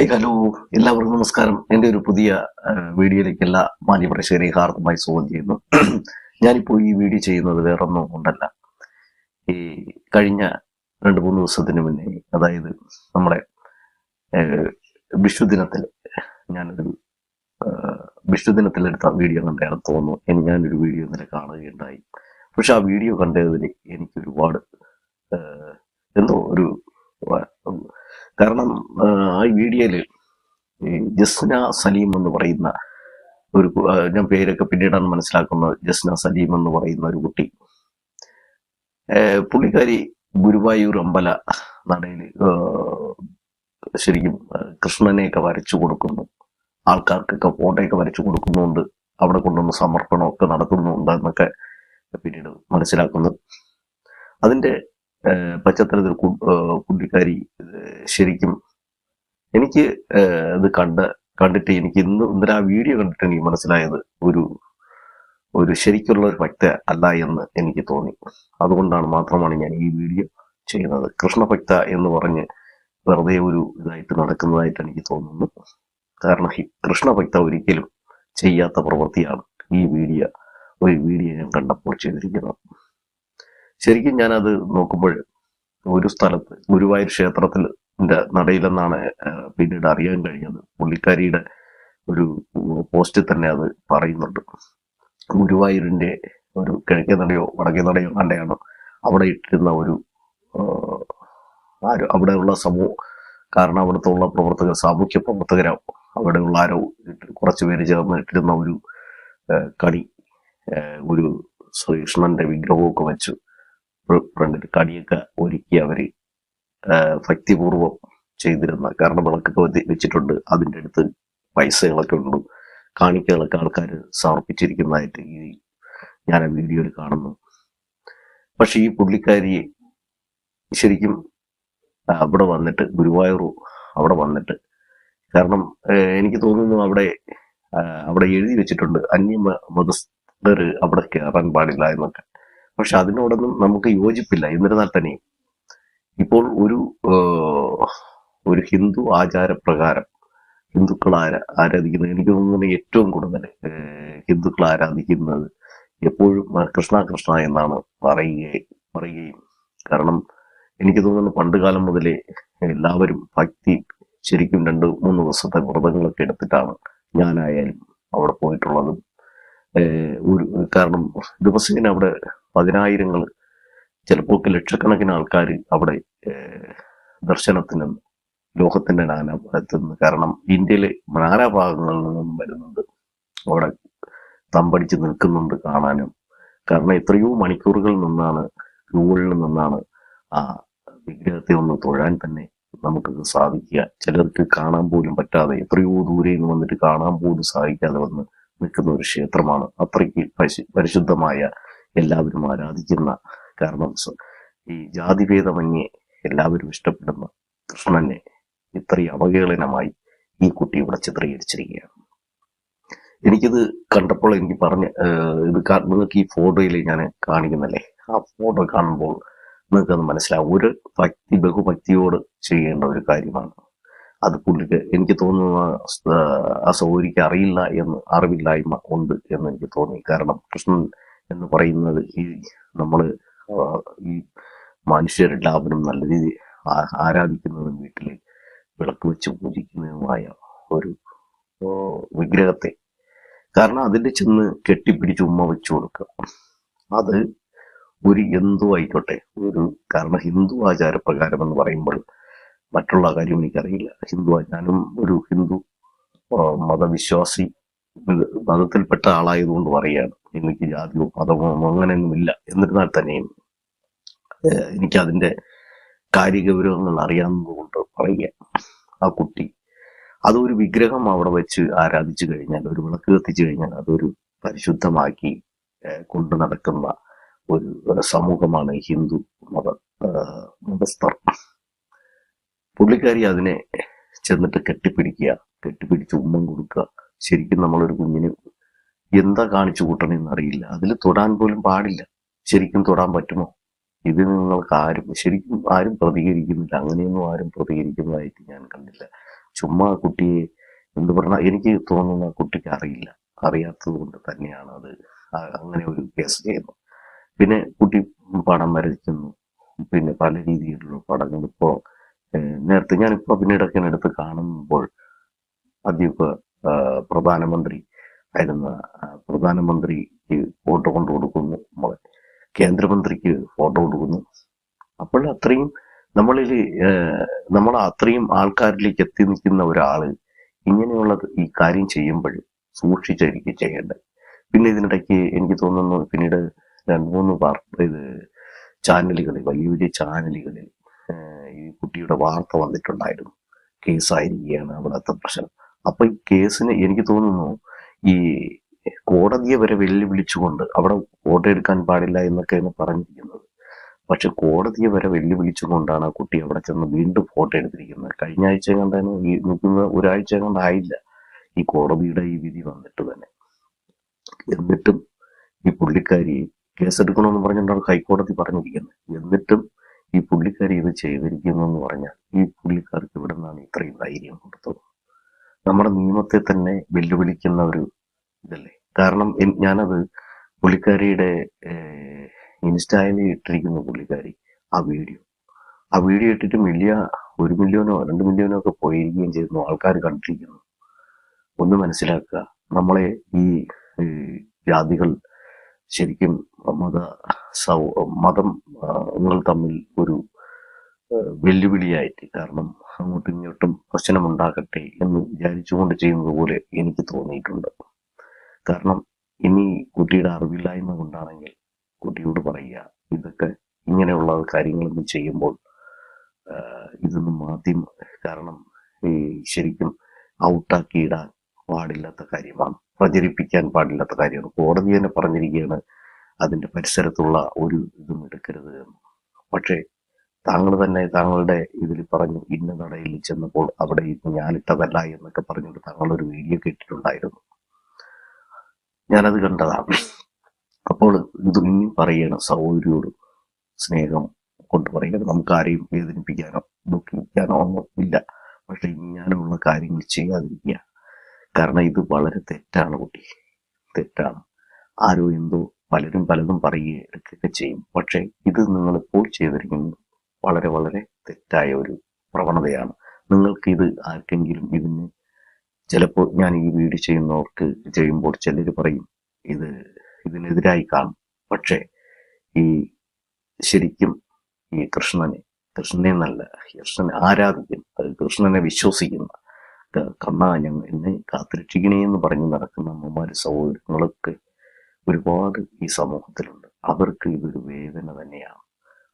Hi hello എല്ലാവർക്കും നമസ്കാരം. എന്റെ ഒരു പുതിയ വീഡിയോയിലേക്ക് എല്ലാ മാന്യപ്രേക്ഷകരെ ഹാർദമായി സ്വാഗതം ചെയ്യുന്നു. ഞാനിപ്പോൾ ഈ വീഡിയോ ചെയ്യുന്നത് വേറൊന്നും കൊണ്ടല്ല. ഈ കഴിഞ്ഞ രണ്ട് മൂന്ന് ദിവസത്തിന് മുന്നേ അതായത് നമ്മുടെ വിഷുദിനത്തിൽ ഞാനൊരു വിഷുദിനത്തിലെടുത്ത വീഡിയോ കണ്ടാണ് തോന്നുന്നു. ഇനി ഞാനൊരു വീഡിയോ ഇന്നലെ കാണുകയുണ്ടായി. പക്ഷെ ആ വീഡിയോ കണ്ടതിൽ എനിക്ക് ഒരുപാട് എന്തോ ഒരു കാരണം ആ വീഡിയോയിൽ ജസ്ന സലീം എന്ന് പറയുന്ന ഒരു ഞാൻ പേരൊക്കെ പിന്നീടാണ് മനസ്സിലാക്കുന്നത്. ജസ്ന സലീം എന്ന് പറയുന്ന ഒരു കുട്ടി. പുള്ളിക്കാരി ഗുരുവായൂർ അമ്പല നടയിൽ ശരിക്കും കൃഷ്ണനെയൊക്കെ വരച്ചു കൊടുക്കുന്നു. ആൾക്കാർക്കൊക്കെ ഫോട്ടോയൊക്കെ വരച്ചു കൊടുക്കുന്നുണ്ട്. അവിടെ കൊണ്ടുവന്ന് സമർപ്പണമൊക്കെ നടത്തുന്നുണ്ട് എന്നൊക്കെ പിന്നീട് മനസ്സിലാക്കുന്നു. അതിന്റെ ആഹ് പശ്ചാത്തലത്തിൽ കുട്ടിക്കാരി ശരിക്കും എനിക്ക് ഇത് കണ്ട് കണ്ടിട്ട് എനിക്ക് ഇന്ന് ഇന്നലെ ആ വീഡിയോ കണ്ടിട്ട് എനിക്ക് മനസ്സിലായത് ഒരു ഒരു ശരിക്കുള്ള ഒരു ഭക്ത അല്ല എന്ന് എനിക്ക് തോന്നി. അതുകൊണ്ടാണ് മാത്രമാണ് ഞാൻ ഈ വീഡിയോ ചെയ്യുന്നത്. കൃഷ്ണഭക്ത എന്ന് പറഞ്ഞ് വെറുതെ ഒരു ഇതായിട്ട് നടക്കുന്നതായിട്ട് എനിക്ക് തോന്നുന്നു. കാരണം കൃഷ്ണഭക്ത ഒരിക്കലും ചെയ്യാത്ത പ്രവൃത്തിയാണ് ഈ വീഡിയോ ഒരു വീഡിയോ ഞാൻ കണ്ടപ്പോൾ ചെയ്തിരിക്കുന്നത്. ശരിക്കും ഞാനത് നോക്കുമ്പോൾ ഒരു സ്ഥലത്ത് ഗുരുവായൂർ ക്ഷേത്രത്തിൽ നടയിലെന്നാണ് പിന്നീട് അറിയാൻ കഴിഞ്ഞത്. പുള്ളിക്കാരിയുടെ ഒരു പോസ്റ്റിൽ തന്നെ അത് പറയുന്നുണ്ട്. ഗുരുവായൂരിന്റെ ഒരു കിഴക്കേ നടയോ വടക്കേ നടയോ കണ്ടയാണോ അവിടെ ഇട്ടിരുന്ന ഒരു ആരോ അവിടെയുള്ള സമൂഹ കാരണം അവിടുത്തെ ഉള്ള പ്രവർത്തകർ സാമൂഹ്യ പ്രവർത്തകരോ അവിടെയുള്ള ആരോ കുറച്ച് പേര് ചേർന്ന് ഇട്ടിരുന്ന ഒരു കണി ഒരു ശ്രീകൃഷ്ണന്റെ വിഗ്രഹമൊക്കെ വെച്ച്. ഫ്രണ്ടിൽ കണിയൊക്കെ ഒരുക്കി അവർ ഭക്തിപൂർവം ചെയ്തിരുന്ന കാരണം വിളക്കൊക്കെ വെച്ചിട്ടുണ്ട്. അതിന്റെ അടുത്ത് പൈസകളൊക്കെ ഉണ്ട്. കാണിക്കകളൊക്കെ ആൾക്കാർ സമർപ്പിച്ചിരിക്കുന്നതായിട്ട് ഈ ഞാൻ ആ വീഡിയോയിൽ കാണുന്നു. പക്ഷെ ഈ പുള്ളിക്കാരിയെ ശരിക്കും അവിടെ വന്നിട്ട് ഗുരുവായൂർ അവിടെ വന്നിട്ട് കാരണം എനിക്ക് തോന്നുന്നു അവിടെ അവിടെ എഴുതി വെച്ചിട്ടുണ്ട്. അന്യ മതസ്ഥർ അവിടെ കയറാൻ പാടില്ല എന്നൊക്കെ. പക്ഷെ അതിനോടൊന്നും നമുക്ക് യോജിപ്പില്ല. എന്നിരുന്നാൽ തന്നെ ഇപ്പോൾ ഒരു ഒരു ഹിന്ദു ആചാരപ്രകാരം ഹിന്ദുക്കൾ ആര ആരാധിക്കുന്നത്? എനിക്ക് തോന്നുന്നത് ഏറ്റവും കൂടുതൽ ഹിന്ദുക്കൾ ആരാധിക്കുന്നത് എപ്പോഴും കൃഷ്ണ കൃഷ്ണ എന്നാണ് പറയുകയും പറയുകയും. കാരണം എനിക്ക് തോന്നുന്നു പണ്ട് കാലം മുതലേ എല്ലാവരും ഭക്തി ശരിക്കും രണ്ട് മൂന്ന് ദിവസത്തെ വ്രതങ്ങളൊക്കെ എടുത്തിട്ടാണ് ഞാനായാലും അവിടെ പോയിട്ടുള്ളതും. ഒരു കാരണം ദിവസേന അവിടെ പതിനായിരങ്ങൾ ചിലപ്പോൾ ലക്ഷക്കണക്കിന് ആൾക്കാർ അവിടെ ദർശനത്തിന് ലോകത്തിന്റെ നാന എത്തുന്നു കാരണം ഇന്ത്യയിലെ നാനാഭാഗങ്ങളിൽ നിന്നും വരുന്നുണ്ട്. അവിടെ തമ്പടിച്ച് നിൽക്കുന്നുണ്ട് കാണാനും. കാരണം എത്രയോ മണിക്കൂറുകൾ നിന്നാണ് ക്യൂകളിൽ നിന്നാണ് ആ വിഗ്രഹത്തെ ഒന്ന് തൊഴാൻ തന്നെ നമുക്ക് സാധിക്കുക. ചിലർക്ക് കാണാൻ പോലും പറ്റാതെ എത്രയോ ദൂരെ നിന്ന് വന്നിട്ട് കാണാൻ പോലും സാധിക്കാതെ വന്ന് നിൽക്കുന്ന ഒരു ക്ഷേത്രമാണ്. അത്രയ്ക്ക് പരിശുദ്ധമായ എല്ലാവരും ആരാധിക്കുന്ന കാരണം ഈ ഈ ജാതിഭേദമന്യേ എല്ലാവരും ഇഷ്ടപ്പെടുന്ന കൃഷ്ണനെ ഇത്രയും അവഹേളനമായി ഈ കുട്ടി ഇവിടെ ചിത്രീകരിച്ചിരിക്കുകയാണ്. എനിക്കിത് കണ്ടപ്പോൾ എനിക്ക് പറഞ്ഞ ഇത് നിങ്ങൾക്ക് ഈ ഫോട്ടോയിൽ ഞാൻ കാണിക്കുന്നല്ലേ? ആ ഫോട്ടോ കാണുമ്പോൾ നിങ്ങൾക്ക് അത് മനസ്സിലാവും. ഒരു ഭക്തി ബഹുഭക്തിയോട് ചെയ്യേണ്ട ഒരു കാര്യമാണ്. അത് പുള്ളിക്ക് എനിക്ക് തോന്നുന്നു ആ സൗകര്യക്ക് അറിയില്ല എന്ന് അറിവില്ലായ്മ ഉണ്ട് എന്ന് എനിക്ക് തോന്നി. കാരണം കൃഷ്ണൻ എന്ന് പറയുന്നത് ഈ നമ്മൾ ഈ മനുഷ്യരെല്ലാവരും നല്ല രീതിയിൽ ആരാധിക്കുന്നതും വീട്ടിൽ വിളക്ക് വെച്ച് പൂജിക്കുന്നതുമായ ഒരു വിഗ്രഹത്തെ. കാരണം അതിന്റെ ചെന്ന് കെട്ടിപ്പിടിച്ച് ഉമ്മ വെച്ചു കൊടുക്കുക. അത് ഒരു എന്തോ ആയിക്കോട്ടെ ഒരു കാരണം ഹിന്ദു ആചാരപ്രകാരം എന്ന് പറയുമ്പോൾ മറ്റുള്ള കാര്യം എനിക്കറിയില്ല. ഹിന്ദു ഞാനും ഒരു ഹിന്ദു മതവിശ്വാസി മതത്തിൽപ്പെട്ട ആളായതുകൊണ്ട് പറയുകയാണ്. എനിക്ക് ജാതിയോ മതമോ അങ്ങനെയൊന്നുമില്ല എന്നിരുന്നാൽ തന്നെയും എനിക്കതിന്റെ കാര്യഗൗരവങ്ങൾ അറിയാവുന്നതുകൊണ്ട് പറയുക. ആ കുട്ടി അതൊരു വിഗ്രഹം അവിടെ വെച്ച് ആരാധിച്ചു കഴിഞ്ഞാൽ ഒരു വിളക്ക് കത്തിച്ചു കഴിഞ്ഞാൽ അതൊരു പരിശുദ്ധമാക്കി കൊണ്ടു നടക്കുന്ന ഒരു സമൂഹമാണ് ഹിന്ദു മത മതസ്ഥർ. പുള്ളിക്കാരി അതിനെ ചെന്നിട്ട് കെട്ടിപ്പിടിക്കുക കെട്ടിപ്പിടിച്ച് ഉമ്മം കൊടുക്കുക. ശരിക്കും നമ്മളൊരു കുഞ്ഞിന് എന്താ കാണിച്ചു കൂട്ടണം എന്നറിയില്ല അതിൽ തൊടാൻ പോലും പാടില്ല. ശരിക്കും തൊടാൻ പറ്റുമോ? ഇത് നിങ്ങൾക്ക് ആരും ശരിക്കും ആരും പ്രതികരിക്കുന്നില്ല. അങ്ങനെയൊന്നും ആരും പ്രതികരിക്കുന്നതായിട്ട് ഞാൻ കണ്ടില്ല. ചുമ്മാ കുട്ടിയെ എന്ത് പറഞ്ഞാൽ എനിക്ക് തോന്നുന്ന കുട്ടിക്ക് അറിയില്ല. അറിയാത്തത് കൊണ്ട് തന്നെയാണ് അത്. അങ്ങനെ ഒരു കേസ് ചെയ്യുന്നത്. പിന്നെ കുട്ടി പടം വരയ്ക്കുന്നു. പിന്നെ പല രീതിയിലുള്ള പടങ്ങൾ ഇപ്പോൾ നേരത്തെ ഞാനിപ്പോൾ പിന്നീടൊക്കെ എടുത്ത് കാണുമ്പോൾ അതിപ്പോ പ്രധാനമന്ത്രി ആയിരുന്ന പ്രധാനമന്ത്രിക്ക് ഫോട്ടോ കൊണ്ടു കൊടുക്കുന്നു നമ്മളെ കേന്ദ്രമന്ത്രിക്ക് ഫോട്ടോ കൊടുക്കുന്നു. അപ്പോൾ അത്രയും നമ്മളിൽ നമ്മൾ അത്രയും ആൾക്കാരിലേക്ക് എത്തി നിൽക്കുന്ന ഒരാൾ ഇങ്ങനെയുള്ള ഈ കാര്യം ചെയ്യുമ്പോൾ സൂക്ഷിച്ചായിരിക്കും ചെയ്യേണ്ടത്. പിന്നെ ഇതിനിടയ്ക്ക് എനിക്ക് തോന്നുന്നു പിന്നീട് രണ്ട് മൂന്ന് വാർത്ത ഇത് ചാനലുകളിൽ വലിയ വലിയ ചാനലുകളിൽ ഈ കുട്ടിയുടെ വാർത്ത വന്നിട്ടുണ്ടായിരുന്നു. കേസായിരിക്കുകയാണ് അവിടുത്തെ പ്രശ്നം. അപ്പൊ ഈ കേസിന് എനിക്ക് തോന്നുന്നു ഈ കോടതിയെ വരെ വെല്ലുവിളിച്ചുകൊണ്ട് അവിടെ വോട്ടെടുക്കാൻ പാടില്ല എന്നൊക്കെയാണ് പറഞ്ഞിരിക്കുന്നത്. പക്ഷെ കോടതിയെ വരെ വെല്ലുവിളിച്ചുകൊണ്ടാണ് ആ കുട്ടി അവിടെ ചെന്ന് വീണ്ടും ഫോട്ടോ എടുത്തിരിക്കുന്നത്. കഴിഞ്ഞ ആഴ്ച കണ്ടാണ് ഈ നിൽക്കുന്ന ഒരാഴ്ച കണ്ടായില്ല ഈ കോടതിയുടെ ഈ വിധി വന്നിട്ട് തന്നെ. എന്നിട്ടും ഈ പുള്ളിക്കാരി കേസെടുക്കണമെന്ന് പറഞ്ഞിട്ടാണ് ഹൈക്കോടതി പറഞ്ഞിരിക്കുന്നത്. എന്നിട്ടും ഈ പുള്ളിക്കാരി ഇത് ചെയ്തിരിക്കുന്നു എന്ന് പറഞ്ഞാൽ ഈ പുള്ളിക്കാർക്ക് ഇവിടെ നിന്നാണ് ഇത്രയും ധൈര്യം കൊടുത്തത്. നമ്മുടെ നിയമത്തെ തന്നെ വെല്ലുവിളിക്കുന്ന ഒരു ഇതല്ലേ? കാരണം ഞാനത് പുള്ളിക്കാരിയുടെ ഇൻസ്റ്റായിൽ ഇട്ടിരിക്കുന്ന പുള്ളിക്കാരി ആ വീഡിയോ. ആ വീഡിയോ ഇട്ടിട്ട് മില്യ ഒരു മില്യനോ രണ്ട് മില്യനോ ഒക്കെ പോയിരിക്കുകയും ചെയ്യുന്നു. ആൾക്കാർ കണ്ടിരിക്കുന്നു. ഒന്ന് മനസ്സിലാക്കുക നമ്മളെ ഈ ജാതികൾ ശരിക്കും മത സൗ മതം തമ്മിൽ ഒരു വെല്ലുവിളിയായിട്ട് കാരണം അങ്ങോട്ടും ഇങ്ങോട്ടും പ്രശ്നമുണ്ടാകട്ടെ എന്ന് വിചാരിച്ചുകൊണ്ട് ചെയ്യുന്നത് പോലെ എനിക്ക് തോന്നിയിട്ടുണ്ട്. കാരണം ഇനി കുട്ടിയുടെ അറിവില്ലായ്മ കൊണ്ടാണെങ്കിൽ കുട്ടിയോട് പറയുക ഇതൊക്കെ ഇങ്ങനെയുള്ള കാര്യങ്ങളൊന്നും ചെയ്യുമ്പോൾ ഇതൊന്നും മാധ്യമ കാരണം ഈ ശരിക്കും ഔട്ടാക്കി ഇടാൻ പാടില്ലാത്ത കാര്യമാണ് പ്രചരിപ്പിക്കാൻ പാടില്ലാത്ത കാര്യമാണ്. കോടതി തന്നെ പറഞ്ഞിരിക്കുകയാണ് അതിന്റെ പരിസരത്തുള്ള ഒരു ഇതും എടുക്കരുത് എന്ന്. പക്ഷേ താങ്കൾ തന്നെ താങ്കളുടെ ഇതിൽ പറഞ്ഞു ഇന്ന നടയിൽ ചെന്നപ്പോൾ അവിടെ ഇത് ഞാനിട്ടതല്ല എന്നൊക്കെ പറഞ്ഞുകൊണ്ട് താങ്കൾ ഒരു വീഡിയോ കേട്ടിട്ടുണ്ടായിരുന്നു. ഞാനത് കണ്ടതാണ്. അപ്പോൾ ഇതൊന്നും പറയണം സഹോദരിയോട് സ്നേഹം കൊണ്ട് പറയുന്നത് നമുക്ക് ആരെയും വേദനിപ്പിക്കാനോ ദുഃഖിപ്പിക്കാനോ ഒന്നും ഇല്ല. പക്ഷെ ഇങ്ങനെയുള്ള കാര്യങ്ങൾ ചെയ്യാതിരിക്കുക. കാരണം ഇത് വളരെ തെറ്റാണ് കുട്ടി. തെറ്റാണ്. ആരോ എന്തോ പലരും പലതും പറയുകയൊക്കെ ചെയ്യും. പക്ഷേ ഇത് നിങ്ങൾ ഇപ്പോൾ ചെയ്തിരിക്കുന്നത് വളരെ വളരെ തെറ്റായ ഒരു പ്രവണതയാണ്. നിങ്ങൾക്ക് ഇത് ആർക്കെങ്കിലും ഇതിന് ചിലപ്പോൾ ഞാൻ ഈ വീഡിയോ ചെയ്യുന്നവർക്ക് ചെയ്യുമ്പോൾ ചിലർ പറയും ഇത് ഇതിനെതിരായി കാണും. പക്ഷേ ഈ ശരിക്കും ഈ കൃഷ്ണനെ കൃഷ്ണനെ നല്ല കൃഷ്ണനെ ആരാധിക്കുന്ന കൃഷ്ണനെ വിശ്വസിക്കുന്ന കണ്ണാ ഞങ്ങൾ എന്നെ കാത്തിരക്ഷിക്കണേ എന്ന് പറഞ്ഞ് നടക്കുന്ന അമ്മമാര് സഹോദരങ്ങളൊക്കെ ഒരുപാട് ഈ സമൂഹത്തിലുണ്ട്. അവർക്ക് ഇതൊരു വേദന തന്നെയാണ്.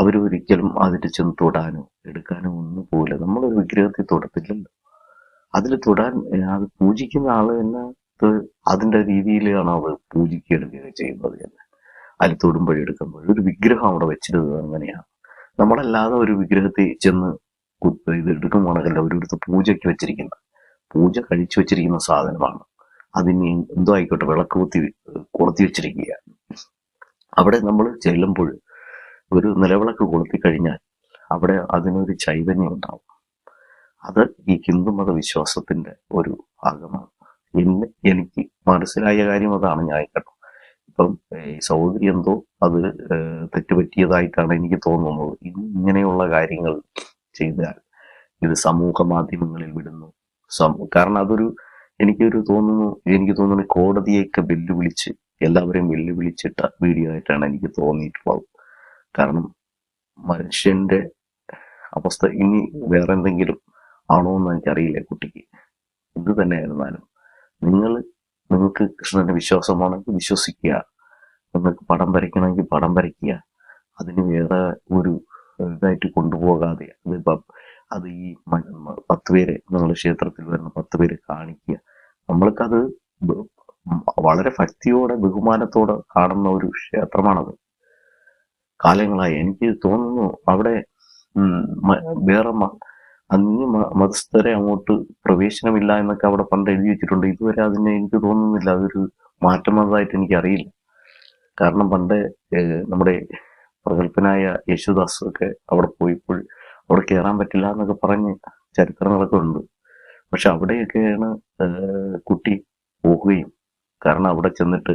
അവരൊരിക്കലും അതിൽ ചെന്ന് തൊടാനോ എടുക്കാനോ ഒന്നും പോകില്ല നമ്മളൊരു വിഗ്രഹത്തെ തൊടത്തില്ലല്ലോ. അതിൽ തൊടാൻ അത് പൂജിക്കുന്ന ആൾ തന്നെ അതിന്റെ രീതിയിലാണ് അവർ പൂജിക്കുകയൊക്കെ ചെയ്യുന്നത് തന്നെ. അതിൽ തൊടുമ്പോഴും എടുക്കുമ്പോഴും. ഒരു വിഗ്രഹം അവിടെ വെച്ചിരുന്നത് അങ്ങനെയാണ്. നമ്മളല്ലാതെ ഒരു വിഗ്രഹത്തെ ചെന്ന് ഇത് എടുക്കുമ്പോഴല്ല ഒരിടത്ത് പൂജയ്ക്ക് വെച്ചിരിക്കുന്ന പൂജ കഴിച്ചു വെച്ചിരിക്കുന്ന സാധനമാണ്. അതിന് എന്തോ ആയിക്കോട്ടെ വിളക്ക് കുത്തി കൊളുത്തി വെച്ചിരിക്കുകയാണ്. അവിടെ നമ്മൾ ചെല്ലുമ്പോൾ ഒരു നിലവിളക്ക് കൊളുത്തി കഴിഞ്ഞാൽ അവിടെ അതിനൊരു ചൈതന്യം ഉണ്ടാവും. അത് ഈ ഹിന്ദുമത വിശ്വാസത്തിന്റെ ഒരു ഭാഗമാണ്. ഇന്ന് എനിക്ക് മനസ്സിലായ കാര്യം അതാണ് ഞാൻ കേട്ടോ ഇപ്പം സഹോദരി എന്തോ അത് തെറ്റുപറ്റിയതായിട്ടാണ് എനിക്ക് തോന്നുന്നത്. ഇനി ഇങ്ങനെയുള്ള കാര്യങ്ങൾ ചെയ്താൽ ഇത് സമൂഹ മാധ്യമങ്ങളിൽ വിടുന്നു. കാരണം അതൊരു എനിക്കൊരു തോന്നുന്നു എനിക്ക് തോന്നുന്നു കോടതിയൊക്കെ വെല്ലുവിളിച്ച് എല്ലാവരെയും വെല്ലുവിളിച്ചിട്ട വീഡിയോ ആയിട്ടാണ് എനിക്ക് തോന്നിയിട്ടുള്ളത്. കാരണം മനുഷ്യന്റെ അവസ്ഥ ഇനി വേറെ എന്തെങ്കിലും ആണോ എന്ന് എനിക്കറിയില്ല കുട്ടിക്ക്. എന്ത് തന്നെ ആയിരുന്നാലും നിങ്ങൾ നിങ്ങൾക്ക് കൃഷ്ണന്റെ വിശ്വാസമാണെങ്കിൽ വിശ്വസിക്കുക. നിങ്ങൾക്ക് പടം വരയ്ക്കണമെങ്കിൽ പടം വരയ്ക്കുക. അതിന് വേറെ ഒരു ഇതായിട്ട് കൊണ്ടുപോകാതെ അത് അത് ഈ പത്ത് പേരെ നിങ്ങൾ ക്ഷേത്രത്തിൽ വരുന്ന പത്ത് പേര് കാണിക്കുക. നമ്മൾക്കത് വളരെ ഭക്തിയോടെ ബഹുമാനത്തോടെ കാണുന്ന ഒരു ക്ഷേത്രമാണത്. കാലങ്ങളായി. എനിക്ക് തോന്നുന്നു അവിടെ വേറെ അന്യ മതസ്ഥരെ അങ്ങോട്ട് പ്രവേശനമില്ല എന്നൊക്കെ അവിടെ പണ്ട് എഴുതി വെച്ചിട്ടുണ്ട്. ഇതുവരെ അതിനെ എനിക്ക് തോന്നുന്നില്ല. അതൊരു മാറ്റം വന്നതായിട്ട് എനിക്കറിയില്ല. കാരണം പണ്ട് നമ്മുടെ പ്രഗത്ഭനായ യേശുദാസ് ഒക്കെ അവിടെ പോയപ്പോൾ അവിടെ കയറാൻ പറ്റില്ല എന്നൊക്കെ പറഞ്ഞ് ചരിത്രങ്ങളൊക്കെ ഉണ്ട് പക്ഷെ അവിടെയൊക്കെയാണ് കുട്ടി പോകുകയും കാരണം അവിടെ ചെന്നിട്ട്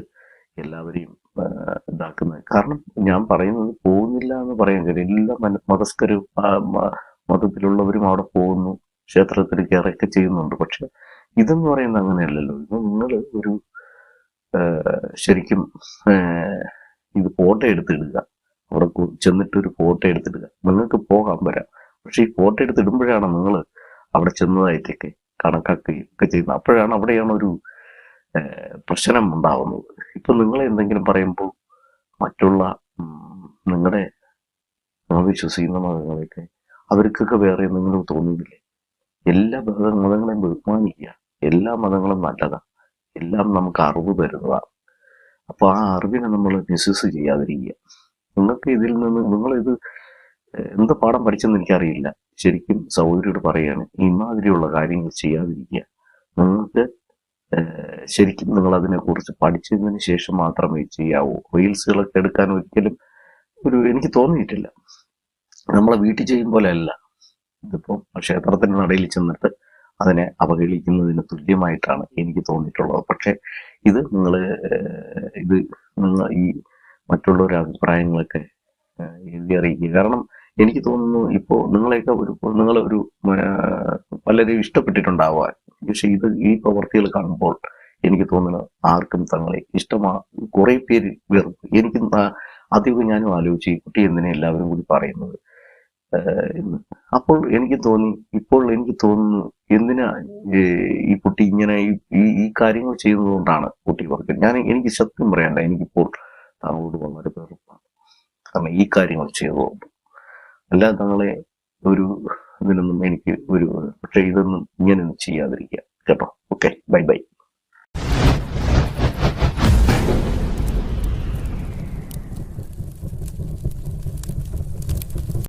എല്ലാവരെയും ഇതാക്കുന്നത്. കാരണം ഞാൻ പറയുന്നത് പോകുന്നില്ല എന്ന് പറയാൻ കാര്യം എല്ലാ മതസ്കരും മതത്തിലുള്ളവരും അവിടെ പോകുന്നു ക്ഷേത്രത്തിൽ കയറൊക്കെ ചെയ്യുന്നുണ്ട്. പക്ഷെ ഇതെന്ന് പറയുന്നത് അങ്ങനെയല്ലല്ലോ. ഇത് നിങ്ങൾ ഒരു ശരിക്കും ഇത് ഫോട്ടോ എടുത്തിടുക. അവിടെ ചെന്നിട്ട് ഒരു ഫോട്ടോ എടുത്തിടുക. നിങ്ങൾക്ക് പോകാൻ വരാം. പക്ഷെ ഈ ഫോട്ടോ എടുത്തിടുമ്പോഴാണ് നിങ്ങൾ അവിടെ ചെന്നതായിട്ടൊക്കെ കണക്കാക്കുകയും ഒക്കെ ചെയ്യുന്നത്. അപ്പോഴാണ് അവിടെയാണ് ഒരു പ്രശ്നം ഉണ്ടാവുന്നത് ഇപ്പൊ നിങ്ങൾ എന്തെങ്കിലും പറയുമ്പോൾ മറ്റുള്ള നിങ്ങളുടെ നിങ്ങൾ വിശ്വസിക്കുന്ന മതങ്ങളൊക്കെ അവർക്കൊക്കെ വേറെ എന്തെങ്കിലും തോന്നുന്നില്ലേ എല്ലാ മത മതങ്ങളെയും ബഹുമാനിക്കുക. എല്ലാ മതങ്ങളും നല്ലതാണ് എല്ലാം നമുക്ക് അറിവ് തരുന്നതാണ് അപ്പൊ ആ അറിവിനെ നമ്മൾ മിസ്യൂസ് ചെയ്യാതിരിക്കുക. നിങ്ങൾക്ക് ഇതിൽ നിന്ന് നിങ്ങൾ ഇത് എന്ത് പാഠം പഠിച്ചെന്ന് എനിക്കറിയില്ല. ശരിക്കും സൗകര്യോട് പറയുകയാണ്. ഇമാതിരിയുള്ള കാര്യങ്ങൾ ചെയ്യാതിരിക്കുക. ശരിക്കും നിങ്ങൾ അതിനെക്കുറിച്ച് പഠിച്ചതിന് ശേഷം മാത്രമേ ചെയ്യാവൂ. റീൽസുകളൊക്കെ എടുക്കാൻ ഒരിക്കലും ഒരു എനിക്ക് തോന്നിയിട്ടില്ല. നമ്മളെ വീട്ടിൽ ചെയ്യും പോലെ അല്ല ഇതിപ്പോൾ ക്ഷേത്രത്തിന്റെ നടയിൽ ചെന്നിട്ട് അതിനെ അവഹേളിക്കുന്നതിന് തുല്യമായിട്ടാണ് എനിക്ക് തോന്നിയിട്ടുള്ളത്. പക്ഷെ ഇത് നിങ്ങൾ ഇത് നിങ്ങൾ ഈ മറ്റുള്ളവരുടെ അഭിപ്രായങ്ങളൊക്കെ എഴുതി അറിയിക്കുക. കാരണം എനിക്ക് തോന്നുന്നു ഇപ്പോൾ നിങ്ങളെയൊക്കെ ഒരു നിങ്ങളൊരു ഒരു ഇഷ്ടപ്പെട്ടിട്ടുണ്ടാവാൻ. പക്ഷെ ഇത് ഈ പ്രവർത്തികൾ കാണുമ്പോൾ എനിക്ക് തോന്നുന്നു ആർക്കും തങ്ങളെ ഇഷ്ടമാ കുറെ പേര് വെറുപ്പ്. എനിക്ക് അധികം ഞാനും ആലോചിച്ചു ഈ കുട്ടി എന്തിനാ എല്ലാവരും കൂടി പറയുന്നത്? അപ്പോൾ എനിക്ക് തോന്നി ഇപ്പോൾ എനിക്ക് തോന്നുന്നു എന്തിനാ ഈ കുട്ടി ഇങ്ങനെ ഈ ഈ- കാര്യങ്ങൾ ചെയ്യുന്നതുകൊണ്ടാണ് കുട്ടി പറഞ്ഞത് ഞാൻ എനിക്ക് സത്യം പറയണ്ട എനിക്കിപ്പോൾ താങ്കളോട് വളരെ വെറുപ്പാണ്. കാരണം ഈ കാര്യങ്ങൾ ചെയ്തതുകൊണ്ട്. അല്ല തങ്ങളെ ഒരു ഇതിനൊന്നും എനിക്ക് ഒരു പക്ഷേ ഇതൊന്നും ഇങ്ങനെയൊന്നും ചെയ്യാതിരിക്കുക. കേട്ടോ? Okay bye bye.